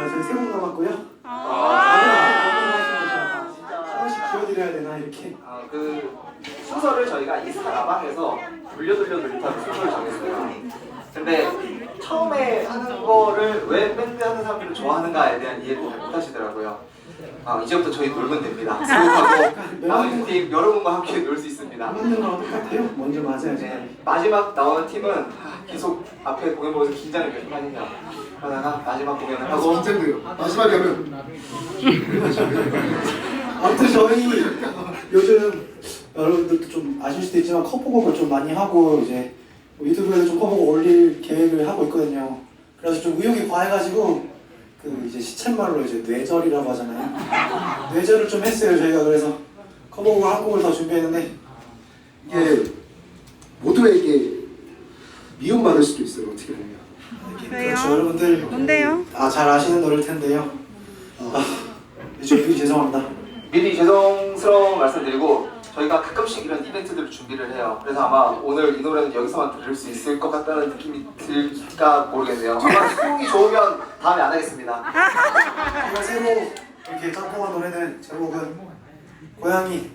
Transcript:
아, 저희 세 곡 남았고요. 아, 하나씩 지어드려야 되나 이렇게. 아, 그 순서를 저희가 이 사라방에서 돌려 돌려 돌리타로 순서를 정했어요. 근데 거를 왜 밴드 하는 사람들을 좋아하는가에 대한 이해를 잘 못하시더라고요. 아, 이제부터 저희 놀면 됩니다. 수고하고 나머지 팀 여러분과 함께 놀 수 있습니다. 맞는 거랑 똑같아요. 먼저 맞아야지. 네, 마지막 나오는 팀은 아, 계속 앞에 공연 보면서 긴장을 계속 하느냐 그러다가 마지막 공연을 아, 하고 긴장돼요. 마지막에 하면 아무튼 저희 요즘 여러분들도 좀 아실 수도 있지만 커버곡을 좀 많이 하고 이제 뭐 유튜브에도 좀 커버곡 올릴 계획을 하고 있거든요. 그래서 좀 의욕이 과해가지고 그 이제 시쳇말로 이제 뇌절이라고 하잖아요. 뇌절을 좀 했어요 저희가 그래서 커버곡을 한 곡을 더 준비했는데 이게 모두에게 미움받을 수도 있어요. 어떻게 보면. 그렇죠 여러분들 뭔데요? 아 잘 아시는 노래일 텐데요. 아, 저희 죄송합니다. 미리 죄송스러운 말씀 드리고 저희가 가끔씩 이런 이벤트들을 준비를 해요. 그래서 아마 오늘 이 노래는 여기서만 들을 수 있을 것 같다는 느낌이 들까 모르겠네요. 아마 수용이 좋으면 다음에 안 하겠습니다. 제가 새로 이렇게 짬뽕한 노래는 제목은 고양이